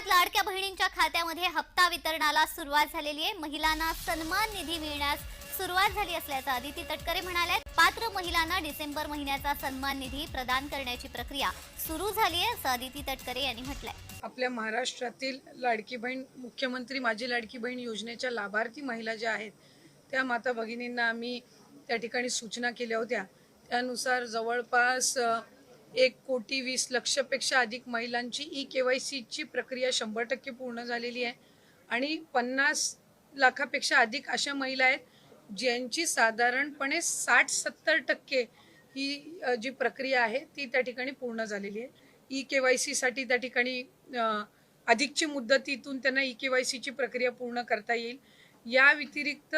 राज्यात लाडक्या बहिणींच्या खात्यामध्ये हप्ता वितरणाला सुरुवात झालेली आहे. महिलांना सन्मान निधी मिळण्यास सुरुवात झाली असल्याचं आदिती तटकरे म्हणाल्या पात्र महिलांना डिसेंबर महिन्याचा सन्मान निधी प्रदान करण्याची प्रक्रिया सुरू झाली आहे असं आदिती तटकरे यांनी म्हटलंय. आपल्या महाराष्ट्रातील लाडकी बहीण मुख्यमंत्री माझी लाडकी बहीण योजनेच्या लाभार्थी महिला ज्या आहेत त्या माता भगिनींना आम्ही त्या ठिकाणी सूचना केल्या होत्या. त्यानुसार जवळपास एक कोटी वीस लक्षपेक्षा अधिक महिलांची ई के वाय सीची प्रक्रिया शंभर टक्के पूर्ण झालेली आहे. आणि पन्नास लाखापेक्षा अधिक अशा महिला आहेत ज्यांची साधारणपणे साठ सत्तर टक्के ही जी प्रक्रिया आहे ती त्या ठिकाणी पूर्ण झालेली आहे. ई के वाय सीसाठी त्या ठिकाणी अधिकची मुदतीतून त्यांना ई के वाय सीची प्रक्रिया पूर्ण करता येईल. या व्यतिरिक्त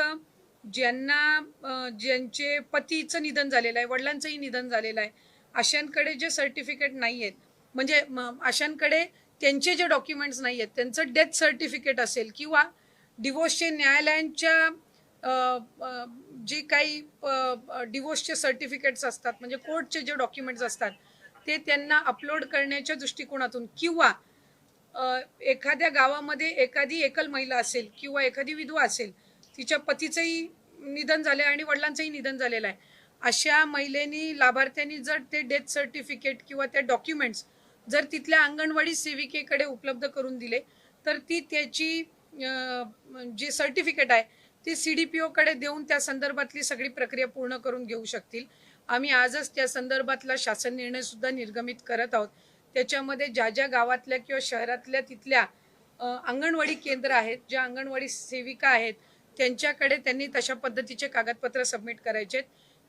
ज्यांना ज्यांचे पतीचं निधन झालेलं आहे वडिलांचंही निधन झालेलं आहे आशांकडे जे सर्टिफिकेट नाही आहेत म्हणजे म, त्यांचे जे डॉक्युमेंट्स नाही आहेत त्यांचं डेथ सर्टिफिकेट असेल किंवा डिवोर्सचे न्यायालयांच्या जे काही डिवोर्सचे सर्टिफिकेट्स असतात म्हणजे कोर्टचे जे डॉक्युमेंट्स असतात ते त्यांना अपलोड करण्याच्या दृष्टिकोनातून किंवा एखाद्या गावामध्ये एखादी एकल महिला असेल किंवा एखादी विधवा असेल तिच्या पतीचंही निधन झालं आहे आणि वडिलांचंही निधन झालेलं आहे. अशा महिलेनी लाभार्थ्यांनी जर ते डेथ सर्टिफिकेट किंवा त्या डॉक्युमेंट्स जर तिथल्या अंगणवाडी सेविकेकडे उपलब्ध करून दिले तर ती त्याची जी जे सर्टिफिकेट आहे ती सी डी पी ओकडे देऊन त्या संदर्भातली सगळी प्रक्रिया पूर्ण करून घेऊ शकतील. आम्ही आजच त्या संदर्भातला शासन निर्णयसुद्धा निर्गमित करत आहोत. त्याच्यामध्ये ज्या ज्या गावातल्या किंवा शहरातल्या तिथल्या अंगणवाडी केंद्र आहेत ज्या अंगणवाडी सेविका आहेत त्यांच्याकडे त्यांनी तशा पद्धतीचे कागदपत्र सबमिट करायचे आहेत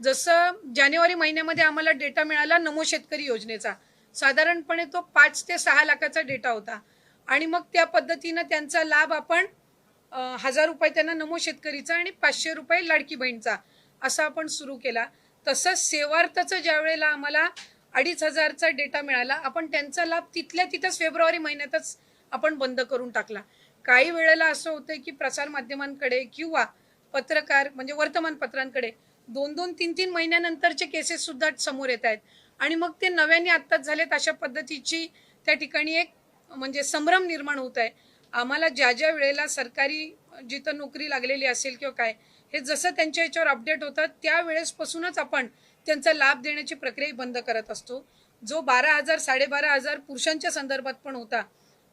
जसं जानेवारी महिन्यामध्ये आम्हाला डेटा मिळाला नमो शेतकरी योजनेचा. साधारणपणे तो पाच ते सहा लाखाचा डेटा होता. आणि मग त्या पद्धतीनं त्यांचा लाभ आपण हजार रुपये त्यांना नमो शेतकरीचा आणि पाचशे रुपये लाडकी बहीणचा असा आपण सुरू केला. तसंच सेवार्थचं ज्या वेळेला आम्हाला अडीच हजारचा डेटा मिळाला आपण त्यांचा लाभ तिथल्या तिथंच फेब्रुवारी महिन्यातच आपण बंद करून टाकला. काही वेळेला असं होतं की प्रसारमाध्यमांकडे किंवा पत्रकार म्हणजे वर्तमानपत्रांकडे दोन दोन तीन तीन महिन्यानंतरचे केसेस सुद्धा समोर येत आहेत. आणि मग ते नव्याने आत्ताच झालेत अशा पद्धतीची त्या ठिकाणी एक म्हणजे संभ्रम निर्माण होत आहे. आम्हाला ज्या ज्या वेळेला सरकारी जिथं नोकरी लागलेली असेल किंवा काय हे जसं त्यांच्या याच्यावर अपडेट होतं त्यावेळेसपासूनच आपण त्यांचा लाभ देण्याची प्रक्रिया बंद करत असतो. जो बारा हजार साडेबारा हजार पुरुषांच्या संदर्भात पण होता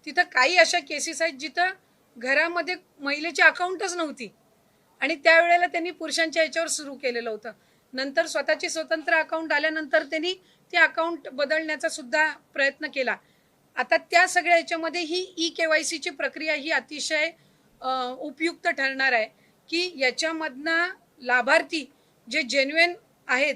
तिथं काही अशा केसेस आहेत जिथं घरामध्ये महिलेची अकाउंटच नव्हती. आणि त्यावेळेला त्यांनी पुरुषांच्या याच्यावर सुरू केलेलं होतं. नंतर स्वतःची स्वतंत्र अकाउंट आल्यानंतर त्यांनी ते अकाउंट बदलण्याचा सुद्धा प्रयत्न केला. आता त्या सगळ्या याच्यामध्ये ही ई के वाय सीची प्रक्रिया ही अतिशय उपयुक्त ठरणार आहे की याच्यामधनं लाभार्थी जे जेन्युएन आहेत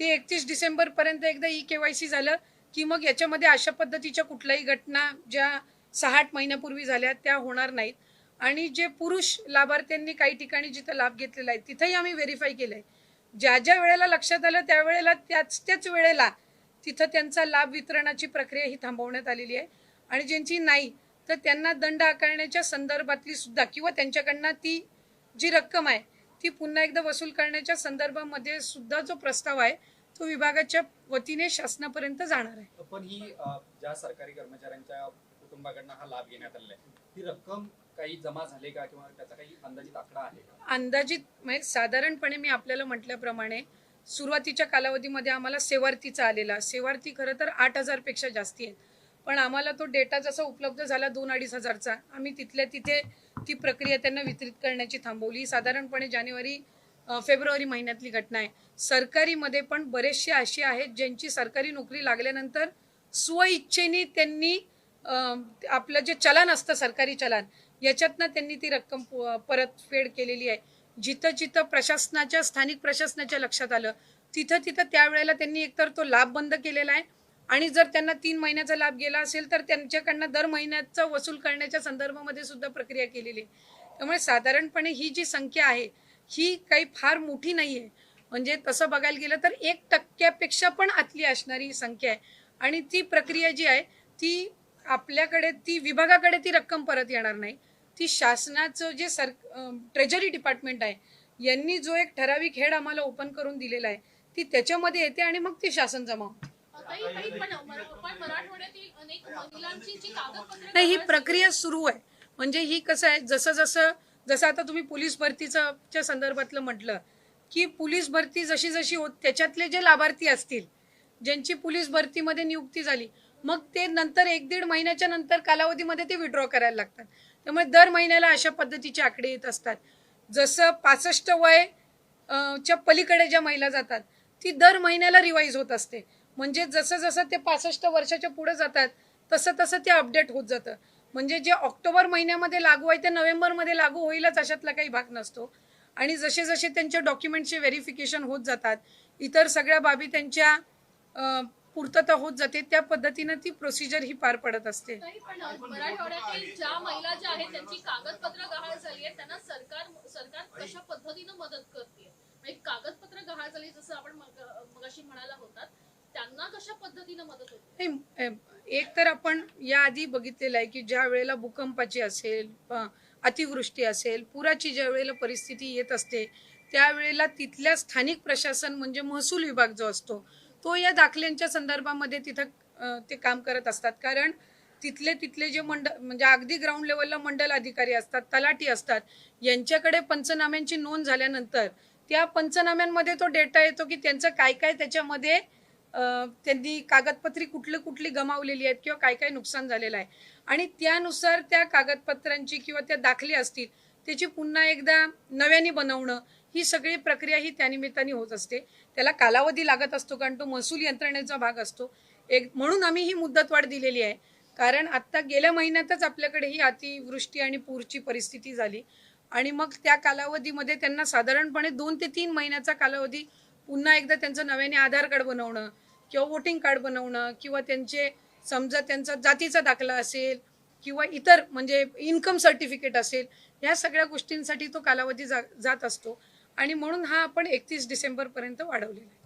ते एकतीस डिसेंबरपर्यंत एकदा ई के वाय सी झालं की मग याच्यामध्ये अशा पद्धतीच्या कुठल्याही घटना ज्या सहा आठ महिन्यापूर्वी झाल्या त्या होणार नाहीत. आणि जे पुरुष लाभार्थ्यांनी काही ठिकाणी जिथं लाभ घेतलेला आहे तिथंही आम्ही व्हेरीफाय केलं आहे ज्या ज्या वेळेला लक्षात आलं त्यावेळेला त्याच त्याच वेळेला तिथं त्यांचा लाभ वितरणाची प्रक्रिया ही थांबवण्यात आलेली आहे. आणि ज्यांची नाही तर त्यांना दंड आकारण्याच्या संदर्भातली सुद्धा किंवा त्यांच्याकडनं ती जी रक्कम आहे ती पुन्हा एकदा वसूल करण्याच्या संदर्भामध्ये सुद्धा जो प्रस्ताव आहे तो विभागाच्या वतीने शासनापर्यंत जाणार आहे. पण ही ज्या सरकारी कर्मचाऱ्यांच्या कुटुंबाकडनं हा लाभ घेण्यात आलेला आहे. ही रक्कम काही जमा झाली का किंवा त्याचा काही अंदाजित आकडा आहे का? अंदाजित म्हणजे साधारणपणे मी आपल्याला म्हटल्याप्रमाणे सुरुवातीच्या कालावधीमध्ये आम्हाला सेवार्थीचा आलेला. सेवार्थी खरं तर आठ हजारपेक्षा जास्ती आहेत. पण आम्हाला तो डेटा जसा उपलब्ध झाला दोन अडीच हजारचा आम्ही तिथल्या तिथे ती प्रक्रिया त्यांना वितरित करण्याची थांबवली. साधारणपणे जानेवारी फेब्रुवारी महिन्यातली घटना आहे. सरकारीमध्ये पण बरेचसे असे आहेत ज्यांची सरकारी नोकरी लागल्यानंतर स्वइच्छेने त्यांनी आपलं जे चलन असतं सरकारी चलन याच्यातनं त्यांनी ती रक्कम प- परतफेड केलेली आहे. जिथं जिथं प्रशासनाच्या स्थानिक प्रशासनाच्या लक्षात आलं तिथं तिथं त्यावेळेला त्यांनी एकतर तो लाभ बंद केलेला आहे आणि जर त्यांना तीन महिन्याचा लाभ गेला असेल तर त्यांच्याकडनं दर महिन्याचा वसूल करण्याच्या संदर्भामध्ये सुद्धा प्रक्रिया केलेली आहे. त्यामुळे साधारणपणे ही जी संख्या आहे ही काही फार मोठी नाही आहे. म्हणजे तसं बघायला गेलं तर एक टक्क्यापेक्षा पण आतली असणारी ही संख्या आहे. आणि ती प्रक्रिया जी आहे ती आपल्याकडे ती विभागाकडे ती रक्कम परत येणार नाही. ती शासनाचं जे सर ट्रेजरी डिपार्टमेंट आहे यांनी जो एक ठराविक हेड आम्हाला ओपन करून दिलेला आहे ती त्याच्यामध्ये येते आणि मग ती शासन जमा होते. नाही ही प्रक्रिया सुरू आहे. म्हणजे ही कसं आहे जसं जसं जसं आता तुम्ही पोलीस भरतीचं च्या संदर्भातलं म्हटलं की पोलीस भरती जशी जशी होत त्याच्यातले जे लाभार्थी असतील ज्यांची पोलीस भरतीमध्ये नियुक्ती झाली मग ते नंतर एक दीड महिन्याच्या नंतर कालावधीमध्ये ते विड्रॉ करायला लागतात. त्यामुळे दर महिन्याला अशा पद्धतीचे आकडे येत असतात. जसं पासष्ट वय च्या पलीकडे ज्या महिला जातात ती दर महिन्याला रिवाईज होत असते. म्हणजे जसं जसं ते पासष्ट वर्षाच्या पुढे जातात तसं तसं ते अपडेट होत जातं. म्हणजे जे ऑक्टोबर महिन्यामध्ये लागू आहे ते नोव्हेंबरमध्ये लागू होईलच अशातला काही भाग नसतो. आणि जसे जसे त्यांच्या डॉक्युमेंटचे व्हेरिफिकेशन होत जातात इतर सगळ्या बाबी त्यांच्या पूर्तता होत जाते त्या पद्धतीनं ती प्रोसिजर ही पार पडत असते. एक तर आपण याआधी बघितलेलं आहे की ज्या वेळेला भूकंपाची असेल अतिवृष्टी असेल पुराची ज्या वेळेला परिस्थिती येत असते त्यावेळेला तिथल्या स्थानिक प्रशासन म्हणजे महसूल विभाग जो असतो तो या दाखल्यांच्या संदर्भामध्ये तिथं ते काम करत असतात. कारण तिथले तिथले जे मंडळ म्हणजे अगदी ग्राउंड लेवलला मंडल अधिकारी असतात तलाठी असतात यांच्याकडे पंचनाम्यांची नोंद झाल्यानंतर त्या पंचनाम्यांमध्ये तो डेटा येतो की त्यांचं काय काय त्याच्यामध्ये त्यांनी कागदपत्री कुठली कुठली गमावलेली आहेत किंवा काय काय नुकसान झालेलं आहे. आणि त्यानुसार त्या कागदपत्रांची किंवा त्या दाखले असतील त्याची पुन्हा एकदा नव्याने बनवणं ही सगळी प्रक्रिया ही त्यानिमित्ताने होत असते. त्याला कालावधी लागत असतो कारण तो महसूल यंत्रणेचा भाग असतो. एक म्हणून आम्ही ही मुदतवाढ दिलेली आहे. कारण आत्ता गेल्या महिन्यातच आपल्याकडे ही अतिवृष्टी आणि पूरची परिस्थिती झाली. आणि मग त्या कालावधीमध्ये त्यांना साधारणपणे दोन ते तीन महिन्याचा कालावधी पुन्हा एकदा त्यांचं नव्याने आधार कार्ड बनवणं किंवा वोटिंग कार्ड बनवणं किंवा त्यांचे समजा त्यांचा जातीचा दाखला असेल किंवा इतर म्हणजे इन्कम सर्टिफिकेट असेल या सगळ्या गोष्टींसाठी तो कालावधी जा जात असतो. आणि म्हणून हा आपण एकतीस डिसेंबरपर्यंत वाढवलेला आहे.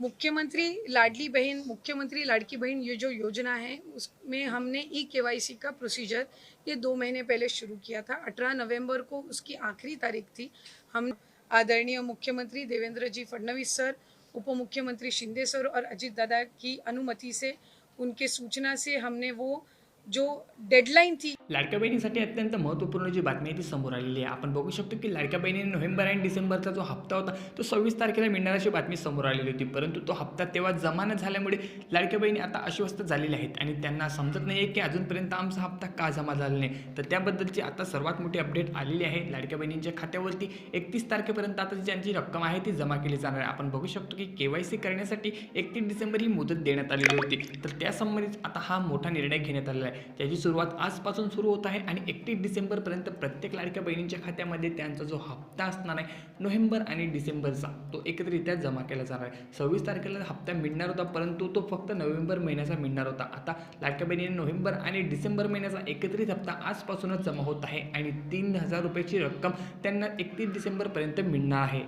मुख्यमंत्री लाडली बहन मुख्यमंत्री लाड़की बहन ये जो योजना है उसमें हमने ई के का प्रोसीजर ये दो महीने पहले शुरू किया था। 18 नवंबर को उसकी आखिरी तारीख थी। हम आदरणीय मुख्यमंत्री देवेंद्र जी फडणवीस सर उप मुख्यमंत्री शिंदे सर और अजीत दादा की अनुमति से उनके सूचना से हमने वो जो डेडलाईन थी। लाडक्या बहिणीसाठी अत्यंत महत्त्वपूर्ण जी बातमी आहे ती समोर आलेली आहे. आपण बघू शकतो की लाडक्या बहिणीने नोव्हेंबर आणि डिसेंबरचा जो हप्ता होता तो सव्वीस तारखेला मिळणार अशी बातमी समोर आलेली होती. परंतु तो हप्ता तेव्हा जमा न झाल्यामुळे लाडक्या बहिणी आता अस्वस्थ झालेल्या आहेत आणि त्यांना समजत नाही आहे की अजूनपर्यंत आमचा हप्ता का जमा झाला नाही. तर त्याबद्दलची आता सर्वात मोठी अपडेट आलेली आहे लाडक्या बहिणींच्या खात्यावरती. एकतीस तारखेपर्यंत आता ज्यांची रक्कम आहे ती जमा केली जाणार आहे. आपण बघू शकतो की के वाय सी करण्यासाठी एकतीस डिसेंबर ही मुदत देण्यात आलेली होती. तर त्यासंबंधित आता हा मोठा निर्णय घेण्यात आलेला आहे. त्याची सुरुवात आजपासून सुरू होत आहे आणि एकतीस डिसेंबरपर्यंत प्रत्येक लाडक्या बहिणींच्या खात्यामध्ये त्यांचा जो हप्ता असणार आहे नोव्हेंबर आणि डिसेंबरचा तो एकत्रित्या जमा केला जाणार आहे. सव्वीस तारखेला हप्ता मिळणार होता परंतु तो फक्त नोव्हेंबर महिन्याचा मिळणार होता. आता लाडक्या बहिणीने नोव्हेंबर आणि डिसेंबर महिन्याचा एकत्रित हप्ता आजपासूनच जमा होत आहे आणि तीन हजार रुपयाची रक्कम त्यांना एकतीस डिसेंबरपर्यंत मिळणार आहे.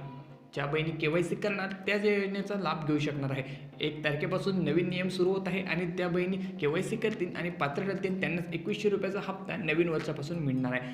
ज्या बहिणी के वाय सी करणार त्याच योजनेचा लाभ घेऊ शकणार आहे. एक तारखेपासून नवीन नियम सुरू होत आहे आणि त्या बहिणी के वाय सी करतील आणि पात्र ठरतील त्यांनाच एकवीसशे रुपयाचा हप्ता नवीन वर्षापासून मिळणार आहे.